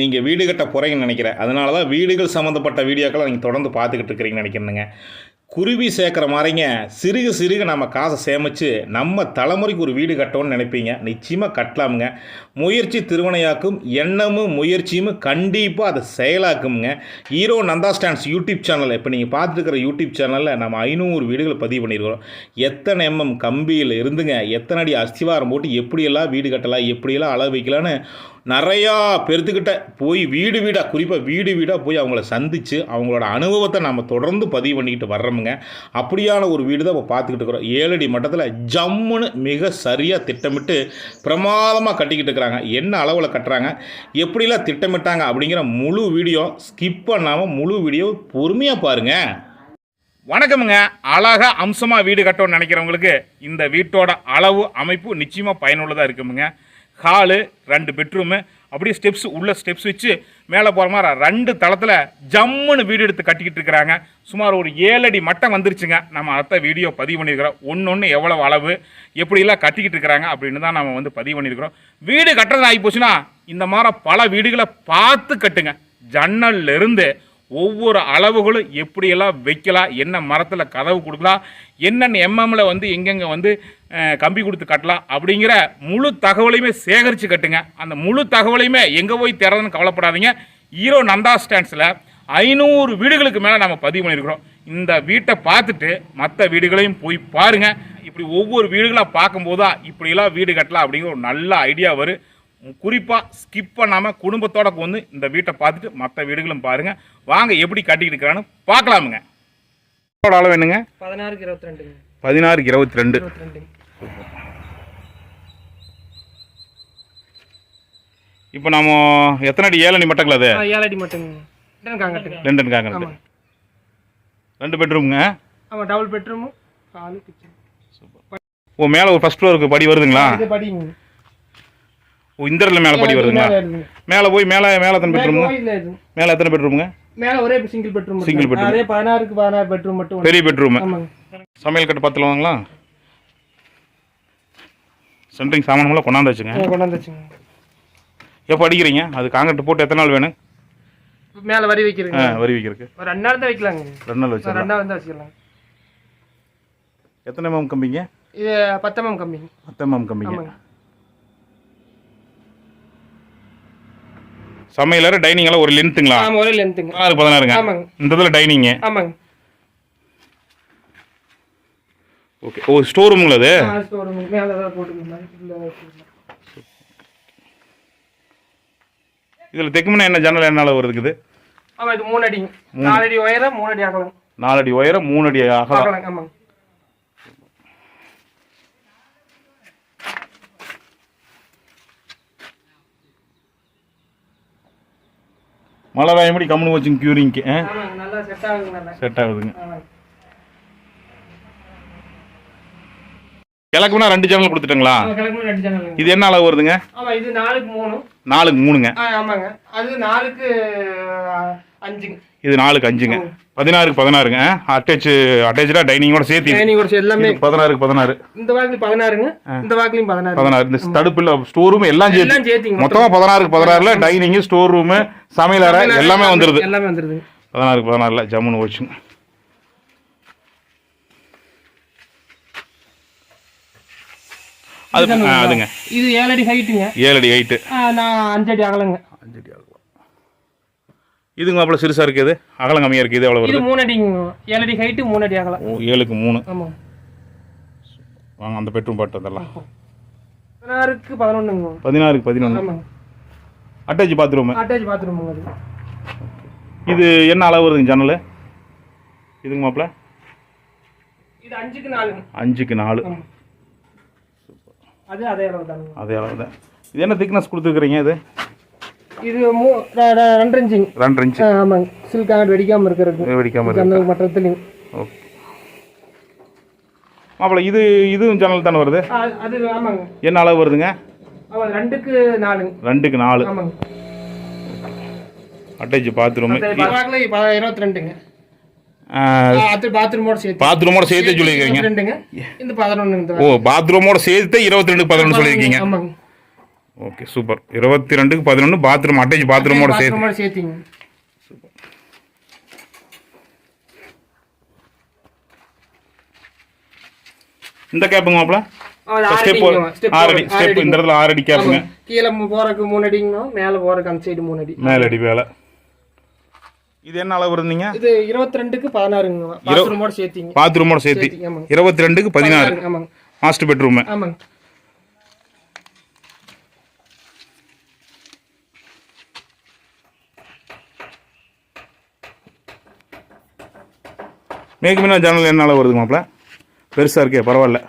நீங்கள் வீடு கட்ட போகிறீங்கன்னு நினைக்கிறேன். அதனால தான் வீடுகள் சம்மந்தப்பட்ட வீடியோக்களை நீங்கள் தொடர்ந்து பார்த்துக்கிட்டு இருக்கிறீங்கன்னு நினைக்கிறேனுங்க. குருவி சேர்க்குற மாதிரிங்க சிறுக சிறுக நம்ம காசை சேமித்து நம்ம தலைமுறைக்கு ஒரு வீடு கட்டணும்னு நினைப்பீங்க. நிச்சயமாக கட்டலாமுங்க. முயற்சி திருவனையாக்கும் எண்ணமும் முயற்சியும் கண்டிப்பாக அதை செயலாக்குங்க hero Nanda stands YouTube channel இப்போ நீங்கள் பார்த்துருக்கிற யூடியூப் சேனலில் நம்ம ஐநூறு வீடுகளை பதிவு பண்ணியிருக்கிறோம். எத்தனை எம்எம் கம்பியில் இருந்துங்க எத்தனை அடி அஸ்திவாரம் போட்டு எப்படியெல்லாம் வீடு கட்டலாம் எப்படியெல்லாம் அளவு வைக்கலான்னு நிறையா பேர்த்துக்கிட்ட போய் வீடு வீடாக குறிப்பாக வீடு வீடாக போய் அவங்கள சந்தித்து அவங்களோட அனுபவத்தை நம்ம தொடர்ந்து பதிவு பண்ணிக்கிட்டு வர்றோமுங்க. அப்படியான ஒரு வீடு தான் இப்போ பார்த்துக்கிட்டு இருக்கிறோம். ஏழடி மட்டத்தில் ஜம்முன்னு மிக சரியாக திட்டமிட்டு பிரமாதமாக கட்டிக்கிட்டு இருக்கிறாங்க. என்ன அளவில் கட்டுறாங்க? எப்படிலாம் திட்டமிட்டாங்க அப்படிங்கிற முழு வீடியோ ஸ்கிப் பண்ணாமல் முழு வீடியோ பொறுமையாக பாருங்கள் வணக்கமுங்க. அழகாக அம்சமாக வீடு கட்டணும்னு நினைக்கிறவங்களுக்கு இந்த வீட்டோட அளவு அமைப்பு நிச்சயமாக பயனுள்ளதாக இருக்குமுங்க. ஹாலு ரெண்டு பெட்ரூமு அப்படியே ஸ்டெப்ஸ் உள்ள ஸ்டெப்ஸ் வச்சு மேலே போகிற மாதிரி ரெண்டு தளத்தில் ஜம்முன்னு வீடு எடுத்து கட்டிக்கிட்டு இருக்கிறாங்க. சுமார் ஒரு ஏழு அடி மட்டம் வந்துருச்சுங்க. நம்ம அடுத்த வீடியோ பதிவு பண்ணியிருக்கிறோம். ஒன்று ஒன்று எவ்வளவு அளவு எப்படிலாம் கட்டிக்கிட்டு இருக்கிறாங்க அப்படின்னு தான் நம்ம வந்து பதிவு பண்ணியிருக்கிறோம். வீடு கட்டுறது ஆகி போச்சுன்னா இந்த மாதிரி பல வீடுகளை பார்த்து கட்டுங்க. ஜன்னல்ல இருந்து ஒவ்வொரு அளவுகளும் எப்படியெல்லாம் வைக்கலாம் என்ன மரத்தில் கதவு கொடுக்கலாம் என்னென்ன எம்எம்மில் வந்து எங்கெங்கே வந்து கம்பி கொடுத்து கட்டலாம் அப்படிங்கிற முழு தகவலையுமே சேகரித்து கட்டுங்க. அந்த முழு தகவலையுமே எங்கே போய் தேடுறதுன்னு கவலைப்படாதீங்க. ஹீரோ நந்தா ஸ்டாண்ட்ஸில் ஐநூறு வீடுகளுக்கு மேலே நம்ம பதிவு பண்ணியிருக்கிறோம். இந்த வீட்டை பார்த்துட்டு மற்ற வீடுகளையும் போய் பாருங்க. இப்படி ஒவ்வொரு வீடுகளாக பார்க்கும்போது தான் இப்படியெல்லாம் வீடு கட்டலாம் அப்படிங்கிற ஒரு நல்ல ஐடியா வரும். குறிப்பாக ஸ்கிப் பண்ணாமல் குடும்பத்தோட வந்து இந்த வீட்டை பார்த்துட்டு மற்ற வீடுகளும் பாருங்கள் வாங்க எப்படி கட்டிக்கிட்டு இருக்கிறான்னு பார்க்கலாமுங்க. எவ்வளோ அளவு வேணுங்க பதினாறுக்கு இருபத்தி ரெண்டுங்க. பதினாறுக்கு இருபத்தி ரெண்டு. இப்போ நம்ம எத்தனை அடி? ஏழு அடி மட்டங்கள் அது? ஏழு அடி மட்டுங்க. ரெண்டு காங்க ஆமாம் ரெண்டு பெட்ரூமுங்க? ஆமாம் டபுள் பெட்ரூமும் ஹாலு கிச்சன் ஓ மேலே ஒரு ஃபர்ஸ்ட் ஃப்ளோருக்கு படி வருதுங்களா? படிங்க. ஓ இந்த மேலே படி வருதுங்களா? மேலே போய் மேலே மேலே எத்தனை பெட்ரூமுங்க? மேலே எத்தனை பெட்ரூமுங்க? மேலே ஒரே சிங்கிள் பெட்ரூம் Single bedroom. அதே பதினாறுக்கு பதினாறு பெட்ரூம் மட்டும். பெரிய பெட்ரூமு சமையல் கட்டு பத்தில் வாங்களா சென்ட்ரிங் சாமானமெல்லாம் கொண்டாந்து வச்சுங்க கொண்டாந்து வச்சுங்க எப்போ அடிக்கிறீங்க அது காங்கிரட்டு போட்டு எத்தனை நாள் வேணும்? மேலே வரி ஆ வைக்கிறீங்க வரி வைக்கிறதுக்கு. ஒரு ரெண்டு நாள் தான் வைக்கலாங்க. ரெண்டு நாள் ஒரு வச்சிடலாம் ரெண்டாவது தான் வச்சுக்கலாம் எத்தனை எம்எம் கம்பிங்க? இது பத்தமம் கம்மிங்க பத்து எம்எம் கம்பிங்க. சமையலறை டைனிங் எல்லாம் ஒரு லென்த்துங்களா ஆமாம் ஒரே லென்த்துங்க பதினாறு பதினாறுங்க. ஆமாங்க. இந்த இதில் டைனிங்கு ஆமாங்க. ஓகே ஓ ஸ்டோர் ரூமுங்களா அது ஸ்டோர் மேலே தான் வச்சுக்கலாம் இதில் தெக்குமுன்னா என்ன ஜன்னல் என்ன அளவு இருக்குது ஆமாம் இது மூணு அடிங்க நாலு அடி உயரம் மூணு அடி அகலம். நாலு அடி உயரம் மூணு அடி அகலம். ஆமாங்க மழை வாயம்படி கம்முனு வச்சுங்க க்யூரிங்க்கு செட் ஆகுதுங்க கிழக்குனா ரெண்டு ஜன்னல் கொடுத்துட்டுங்களா? கிழக்கு ரெண்டு இது என்ன அளவு வருதுங்க? ஆமா இது நாலுக்கு மூணு. நாலுக்கு மூணுங்க. ஆமாங்க. அது நாலுக்கு அஞ்சுங்க. இது நாலுக்கு அஞ்சுங்க. பதினாறுக்கு பதினாறுங்க. அட்டாச் அட்டாச்சாக டைனிங்கோட சேர்த்து டைனிங் ஒரு எல்லாமே பதினாறுக்கு பதினாறு. இந்த வாக்குலையும் பதினாறுங்க. இந்த வாக்குலையும் பதினாறு. பதினாறு. இந்த தடுப்பில் ஸ்டோர் ரூம் எல்லாம் சேர்த்து. எல்லாம் சேர்த்திங்க. மொத்தமா பதினாறுக்கு பதினாறுல டைனிங் ஸ்டோர் ரூமு சமையலறை எல்லாமே வந்துருது. எல்லாமே வந்துருது. பதினாறுக்கு பதினாறுல ஜம்முன்னு வச்சுங்க அது அதுங்க. இது ஏழு அடி ஹைட்டுங்க ஏழு அடி ஹைட்டு நான் அஞ்சு அடி அகலங்க. அஞ்சு அடி ஆகலாம் இதுங்க அவ்வளோ சிறுசாக இருக்குது அகலம் கம்மியாக இருக்குது இது எவ்வளோ இது வருது? மூணு அடிங்க ஏழு அடி ஹைட்டு மூணு அடி அகலம். ஓ ஏழுக்கு மூணு. ஆமாங்க வாங்க அந்த பெட்ரூம் பாட்டு வந்துடலாம். பதினாறுக்கு பதினொன்றுங்க பதினாறுக்கு பதினொன்று அட்டாச் பாத்ரூமு. அட்டாச் பாத்ரூமுங்க அது. இது என்ன அளவு வருதுங்க ஜன்னல்? இதுங்க மாப்பிள்ள இது அஞ்சுக்கு நாலுங்க. அஞ்சுக்கு நாலு. ஆமா. அது அதே அளவு தானுங்க அதே அளவு தான். இது என்ன திக்னஸ் கொடுத்துருக்குறீங்க இது? இது மூ ரெண்டு இன்ச்சுங்க ரெண்டு இன்ச்சு ஆமாங்க சில்க் ஆட் வெடிக்காமல் இருக்கிறதுக்கு வெடிக்காம இருக்கு மற்றத்துலையும் ஓகே. மாப்பிள்ள இது இதுவும் ஜன்னல் தானே வருது? அது ஆமாங்க. என்ன அளவு வருதுங்க? ரெண்டுக்கு நாலுங்க ரெண்டுக்கு நாலு. ஆமாங்க. Attach bathroom. இருபத்தி ரெண்டுங்க. பாத்ரூமோட சேர்த்து. சொல்லியிருக்கீங்க. இந்த பதினொன்று ஓ பாத்ரூமோட சேர்த்து இருபத்தி ரெண்டு பதினொன்று சொல்லியிருக்கீங்க. Okay super. இருபத்தி ரெண்டுக்கு பதினொன்று பாத்ரூம் அட்டாச் பாத்ரூமோட சேர்த்து. சேர்த்திங்க. இந்த கேப்புங்க மாப்பிள. ஆ, அது ஆறு ஸ்டெப் இந்த இடத்துல ஆறு அடி கேப்புங்க. கீழே போறதுக்கு மூணு அடிங்கண்ணா மேல போறதுக்கு அந்த சைடு மூணு அடி. மேல அடி வேலை இது என்ன அளவு இருந்தீங்க இது இருபத்தி ரெண்டுக்கு பதினாறுங்க பாத்ரூமோட சேர்த்திங்க. பாத்ரூமோட சேர்த்து. இருபத்தி ரெண்டுக்கு பதினாறு. ஆமாங்க. மாஸ்டர் பெட்ரூமு ஆமாங்க. மேற்கு மீனா ஜன்னல் என்ன அளவு வருது மாப்பிள? பெருசாக இருக்கே பரவாயில்ல.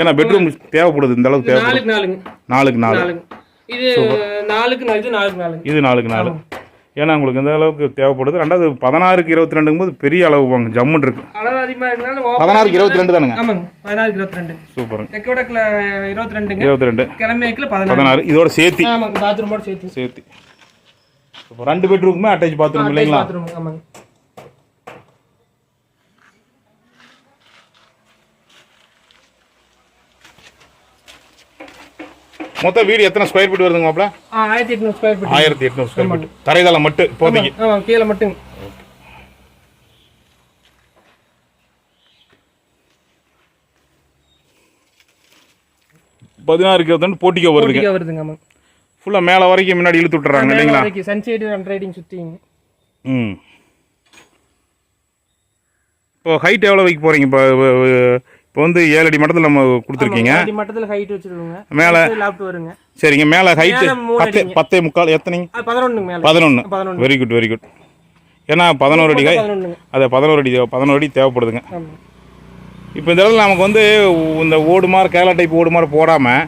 ஏன்னா பெட்ரூம் தேவைப்படுது இந்த அளவுக்கு தேவைப்படுது. நாலுக்கு நாலு. இது நாலுக்கு நாலு இது நாலுக்கு நாலுங்க. இது நாலுக்கு நாலு. ஏன்னா உங்களுக்கு இந்த அளவுக்கு தேவைப்படுது ரெண்டாவது பதினாறுக்கு இருபத்தி ரெண்டுங்கும் போது பெரிய அளவு வாங்க ஜம்முன்னு இருக்கு. அளவு அதிகமா இருக்கனால open பதினாறுக்கு இருபத்தி ரெண்டு தானுங்க. ஆமாங்க பதினாறுக்கு இருபத்தி ரெண்டு சூப்பருங்க. தெக்கோடக்கில் இருபத்தி ரெண்டுங்க இருபத்தி ரெண்டு கிழமைக்குல பதினாறு. இதோட சேர்த்தி. ஆமாங்க பாத்ரூமோட சேர்த்து. சேர்த்தி. ரெண்டு பெட்ரூமுமே அட்டாச் பாத்ரூம் இல்லைங்களா? பாத்ரூம் ஆமாங்க. மொத்தம் வீடு எத்தனை ஸ்கொயர் ஃபீட் வருதுங்க மாப்பிள? ஆயிரத்தி எட்நூறு ஸ்கொயர் ஃபீட் ஆயிரத்தி எட்நூறு ஸ்கொயர் ஃபீட் தரைதளம் மட்டும் இப்போதைக்கு. ஆமாம் கீழே மட்டும். பதினாறுக்கு இருபத்தி போட்டிக்கோ வருதுங்க. வருதுங்க ஆமாங்க ஃபுல்லாக மேலே வரைக்கும் முன்னாடி இழுத்து விட்டுறாங்க இல்லைங்களா? சன்சைடு ரெண்டு ரைடிங் சுற்றிங்க ம். இப்போ ஹைட் எவ்வளோ வைக்க போகிறீங்க இப்போ இப்போ வந்து ஏழு அடி மட்டத்தில் நம்ம கொடுத்துருக்கீங்க. அடி மட்டத்தில் ஹைட் வச்சிருக்கோங்க. மேலே லாப்ட் வருங்க. சரிங்க மேலே மூணு பத்து. பத்தே முக்கால் எத்தனைங்க? மேலே. பதினொன்று பதினொன்று வெரி குட் வெரி குட் ஏன்னா பதினோரு அடி அது பதினோரு அடி பதினோரு அடி தேவைப்படுதுங்க. இப்போ இந்த இடத்துல நமக்கு வந்து இந்த ஓடு மாதிரி கேரளா டைப் ஓடு மாதிரி போடாமல்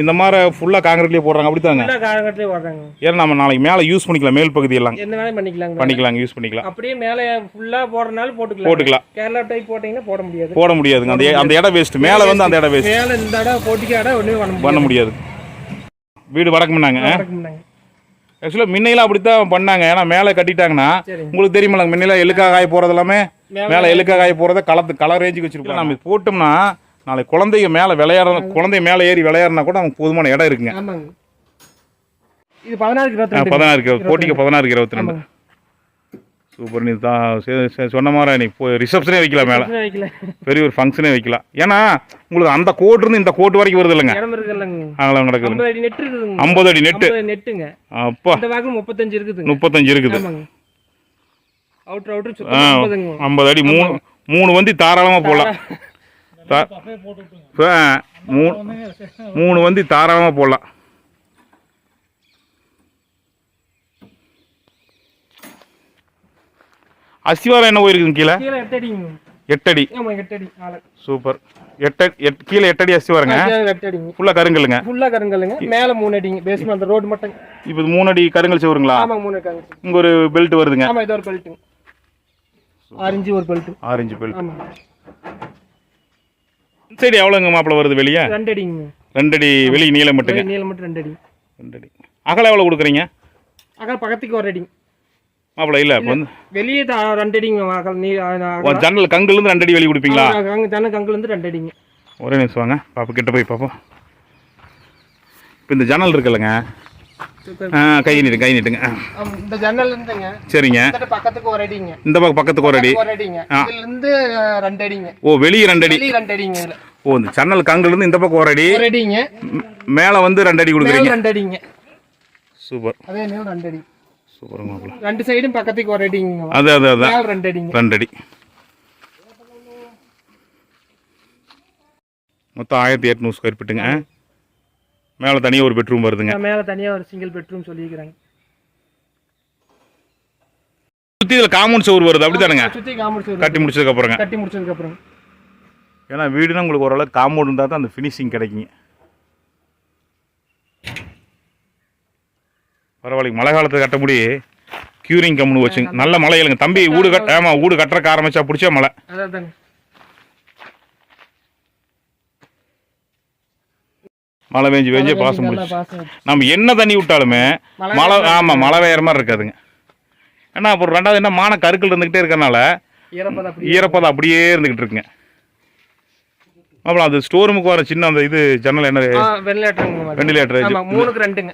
இந்த மாதிரி ஃபுல்லாக காங்கிரீட்லேயே போடுறாங்க. அப்படித்தாங்க எல்லா காலகட்டத்திலே வர்றாங்க ஏன்னா நம்ம நாளைக்கு மேலே யூஸ் பண்ணிக்கலாம் மேல் பகுதி எல்லாம். என்ன வேலையும் பண்ணிக்கலாங்க. பண்ணிக்கலாங்க யூஸ் பண்ணிக்கலாம். அப்படியே மேலே ஃபுல்லாக போடுறதுனால போட்டுக்கலாம். போட்டுக்கலாம். கேரளா டைப் போட்டிங்கன்னா போட முடியாது. போட முடியாதுங்க. அந்த அந்த இடம் வேஸ்ட் மேலே வந்து அந்த இடம் வேஸ்ட் மேலே இந்த இடம் போட்டிக்க இடம் ஒன்றுமே பண்ண முடியாது. வீடு வடக்கு பண்ணாங்க முடியாது ஆக்சுவலாக முன்னையெல்லாம் அப்படித்தான் பண்ணாங்க. ஏன்னா மேலே கட்டிட்டாங்கன்னா. உங்களுக்கு தெரியுமில்ல முன்னையெல்லாம் எலுக்கா காய போகிறது எல்லாமே மேலே காய போகிறத கலத்து கலர் ரேஞ்சுக்கு வச்சிருப்போம் நம்ம போட்டோம்னா நாளைக்கு குழந்தைங்க மேலே விளையாட குழந்தைங்க மேலே ஏறி விளையாடுனா கூட நமக்கு போதுமான இடம் இருக்குங்க. ஆமாங்க. இது பதினாறுக்கு இருபத்தி பதினாறுக்கு போட்டிக்கு பதினாறுக்கு இருபத்தி ரெண்டு. சூப்பர் நீ தான் சொன்ன மாதிரி நீ போய் ரிசப்ஷனே வைக்கலாம் மேலே. பெரிய ஒரு ஃபங்க்ஷனே வைக்கலாம் ஏன்னா உங்களுக்கு அந்த கோட் இருந்து இந்த கோட் வரைக்கும் வருது இல்லைங்க. அதெல்லாம் கிடக்குது ஐம்பது அடி நெட் இருக்குதுங்க. ஐம்பது அடி நெட்டு நெட்டுங்க அப்பா. முப்பத்தஞ்சு இருக்குதுங்க. முப்பத்தஞ்சு இருக்குது. ஆமாங்க. அவுட்ரு அவுட்ரு ஐம்பது அடி மூணு மூணு வண்டி தாராளமாக போடலாம். மூணு மூணு வண்டி தாராளமாக போடலாம். அஸ்திவாரம் என்ன போயிருக்குங்க கீழே? கீழே எட்டு அடிங்க. எட்டடி சூப்பர். எட்டு எட் கீழே எட்டடி எட்டு அடிங்க. ஃபுல்லாக கருங்கல்லுங்க. ஃபுல்லா கருங்கல்லுங்க. மேல மூணு அடிங்க. பேஸ்மெண்ட் அந்த ரோடு மட்டும் இப்போ மூணு அடி கருங்கல் சிவருங்களா? ஆமாங்க மூணு இருக்காங்க இங்கே ஒரு பெல்ட் வருதுங்க. ஆமா இது ஒரு பெல்ட்டுங்க ஆரஞ்சு ஒரு பெல்ட்டு ஆரஞ்சு பெல்ட் ஆமாங்க சைடு எவ்வளோங்க மாப்பிள வருது வெளியே? ரெண்டு அடிங்க. ரெண்டடி வெளி நீளம் மட்டுங்க? நீளம் மட்டும் ரெண்டு அடி. ரெண்டடி அகலம் எவ்வளோ கொடுக்குறீங்க? அகல் பக்கத்துக்கு ஒரு அடிங்க மாப்பிள இல்லை வெளியே ரெண்டு அடிங்க அகல் நீ ஒரு ஜன்னல் கங்குலேருந்து ரெண்டடி வெளி கொடுப்பீங்களா? தானே கங்குல இருந்து ரெண்டு அடிங்க. ஒரே நிமிஷம் வாங்க. பாப்பா கிட்ட போய் பார்ப்போம் இப்போ இந்த ஜன்னல் இருக்குல்லங்க. ஆ, கை நீட்டு கை நீட்டுங்க. இந்த ஜன்னல் இருந்துங்க. சரிங்க. இந்த பக்கத்துக்கு ஒரு அடிங்க. இந்த பக்கம் பக்கத்துக்கு ஒரு அடி. ஒரு அடிங்க. ரெண்டு அடிங்க. ஓ வெளியே ரெண்டு அடி. ரெண்டு அடிங்க ஓ இந்த ஜன்னல் கங்குலேருந்து இந்த பக்கம் ஒரு அடி. ஒரு அடிங்க. மேலே வந்து ரெண்டு அடி கொடுக்குறீங்க. ரெண்டு அடிங்க. சூப்பர். அதே நேரம் ரெண்டு அடி. சூப்பர் மாப்பிள. ரெண்டு சைடும் பக்கத்துக்கு ஒரு அடிங்க. அது அது அதான் ரெண்டு அடிங்க. ரெண்டு அடி. மொத்தம் ஆயிரத்தி எட்நூறு ஸ்கொயர் ஃபீட்டுங்க மேலே தனியாக ஒரு பெட்ரூம் வருதுங்க. மேல தனியா ஒரு சிங்கிள் பெட்ரூம் சொல்லிக்கிறாங்க சுற்றி இதில் காம்பவுண்ட் சோறு வருது அப்படி தானுங்க சுத்தி காம்பவுண்ட் கட்டி முடிச்சதுக்கு அப்புறங்க. கட்டி முடிச்சதுக்கு அப்புறம். ஏன்னா வீடுனா உங்களுக்கு ஓரளவுக்கு காம்பவுண்ட் இருந்தால் தான் அந்த ஃபினிஷிங் கிடைக்குங்க. பரவாயில்லைங்க. மழை காலத்தில் கட்ட முடி க்யூரிங் கம்னு வச்சுங்க. நல்ல மழை இல்லைங்க. தம்பி வீடு கட்ட ஆமாம் வீடு கட்டுறக்கு ஆரம்பிச்சா பிடிச்சா மழை. மழை பெஞ்சு பெஞ்சு பாசம் பாசம் நம்ம என்ன தண்ணி விட்டாலுமே மழை ஆமாம் மழை பெய்யற மாதிரி இருக்காதுங்க. ஏன்னா அப்புறம் ரெண்டாவது என்ன மான கருக்கள் இருந்துக்கிட்டே இருக்கறனால ஈரப்பதம் அப்படி ஈரப்பதம் அப்படியே இருந்துக்கிட்டு இருக்குங்க. அப்புறம் அது ஸ்டோர் ரூமுக்கு வர சின்ன அந்த இது ஜன்னல் என்ன? வெண்டிலேட்டர் மூணுக்கு ரெண்டுங்க.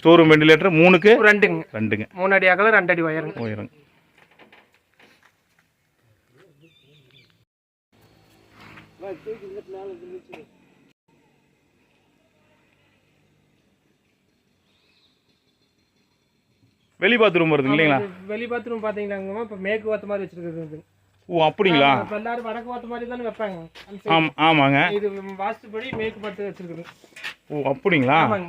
ஸ்டோர் ரூம் வெண்டிலேட்டர் மூணுக்கு ரெண்டுங்க. ரெண்டுங்க. மூணு அடி அகலம் ரெண்டு அடி உயருங்க உயரங்க வெளி பாத்ரூம் வருது இல்லைங்களா? வெளி பாத்ரூம் பாத்தீங்கன்னா இப்ப மேற்கு வாத்த மாதிரி வச்சிருக்கிறது ஓ அப்படிங்களா? இப்ப எல்லாரும் வடக்கு வாத்த மாதிரி தானே வைப்பாங்க. அந்த side. ஆம் ஆமாங்க. இது வாஸ்துபடி மேற்கு பார்த்து வச்சிருக்குது. ஓ அப்படிங்களா? ஆமாங்க.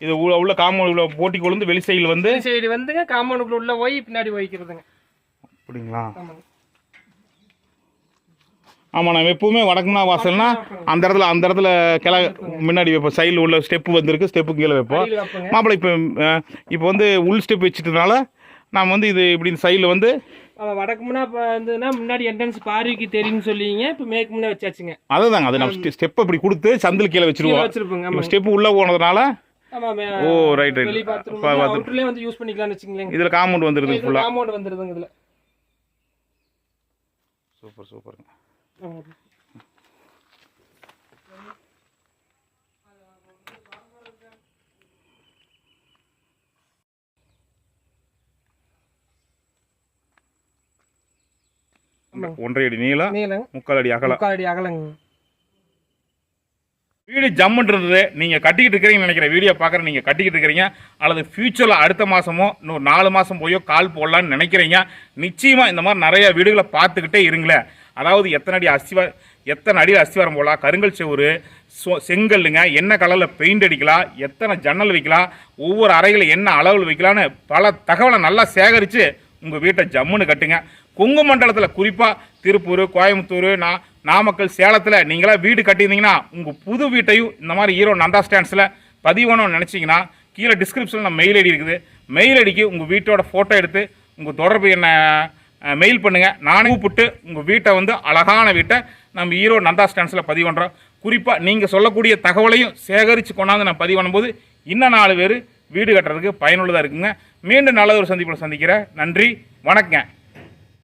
இது உள்ள உள்ள காம்பவுண்ட் உள்ள போட்டி கொழுந்து வெளி சைடில் வந்து சைடு வந்துங்க காம்பவுண்டுக்குள்ள உள்ள போய் பின்னாடி வைக்கிறதுங்க. அப்படிங்களா? ஆமாங்க. ஆமாம் நம்ம எப்பவுமே வடக்குனா வாசல்னா அந்த இடத்துல அந்த இடத்துல கிள முன்னாடி வைப்போம். சைடில் உள்ள ஸ்டெப்பு வந்திருக்கு ஸ்டெப்பு கீழே வைப்போம். மாப்பிள்ளை இப்போ இப்போ வந்து உள் ஸ்டெப் வச்சுட்டதுனால நாம் வந்து இது இப்படி சைடில் வந்து ஆமா வடக்கு முன்னா இப்ப இருந்ததுன்னா முன்னாடி என்ட்ரன்ஸ் பார்வைக்கு தெரியும்னு சொல்லிங்க இப்ப மேற்கு முன்ன வச்சாச்சுங்க. அதுதாங்க அது நம்ம ஸ்டெப் இப்படி கொடுத்து சந்தில் கீழே வச்சிருவோம். வச்சிருப்போங்க ஸ்டெப் உள்ளே போனதுனால ஓ ரைட் ரைட் வெளி பாத்ரூம் இப்போ வந்து யூஸ் பண்ணிக்கலாம்னு வச்சுங்களேன் இதில் காம்பவுண்ட் வந்துடுது இது ஃபுல்லாக காம்பவுண்ட் வந்துருதுங்க இதுல. சூப்பர் சூப்பருங்க. ஒன்றரை அடி நீளம் முக்கால் அடி அகலம். முக்கால் அடி அகலங்க. வீடு ஜம்முன்றது நீங்கள் கட்டிக்கிட்டு இருக்கிறீங்கன்னு நினைக்கிற வீடியோ பார்க்குற நீங்கள் கட்டிக்கிட்டு இருக்கிறீங்க. அல்லது ஃப்யூச்சரில் அடுத்த மாதமோ நாலு மாதம் போயோ கால் போடலான்னு நினைக்கிறீங்க. நிச்சயமாக இந்த மாதிரி நிறைய வீடுகளை பார்த்துக்கிட்டே இருங்களேன். அதாவது எத்தனை அடி அஸ்திவா எத்தனை அடியில் அஸ்திவாரம் போடலாம்? கருங்கல் செவ்வறு சோ செங்கல்லுங்க என்ன கலரில் பெயிண்ட் அடிக்கலாம் எத்தனை ஜன்னல் வைக்கலாம் ஒவ்வொரு அறையில் என்ன அளவில் வைக்கலான்னு பல தகவலை நல்லா சேகரித்து உங்கள் வீட்டை ஜம்முன்னு கட்டுங்க. கொங்கு மண்டலத்தில் குறிப்பாக திருப்பூர் கோயம்புத்தூர் நா நாமக்கல் சேலத்தில் நீங்களாக வீடு கட்டியிருந்தீங்கன்னா உங்கள் புது வீட்டையும் இந்த மாதிரி ஹீரோ நந்தா ஸ்டாண்ட்ஸில் பதிவணும்னு நினச்சிங்கன்னா கீழே டிஸ்கிரிப்ஷனில் மெயில் ஐடி இருக்குது. மெயில் ஐடிக்கு உங்கள் வீட்டோட ஃபோட்டோ எடுத்து உங்கள் தொடர்பு என்ன மெயில் பண்ணுங்கள் நானே கூப்பிட்டு உங்கள் வீட்டை வந்து அழகான வீட்டை நம்ம ஹீரோ நந்தா ஸ்டாண்ட்ஸில் பதிவு பண்ணுறோம் குறிப்பாக நீங்கள் சொல்லக்கூடிய தகவலையும் சேகரித்து கொண்டாந்து நான் பதிவு பண்ணும்போது இன்னும் நாலு பேர் வீடு கட்டுறதுக்கு பயனுள்ளதாக இருக்குங்க. மீண்டும் நல்ல ஒரு சந்திப்பில் சந்திக்கிறேன். நன்றி. வணக்கங்க.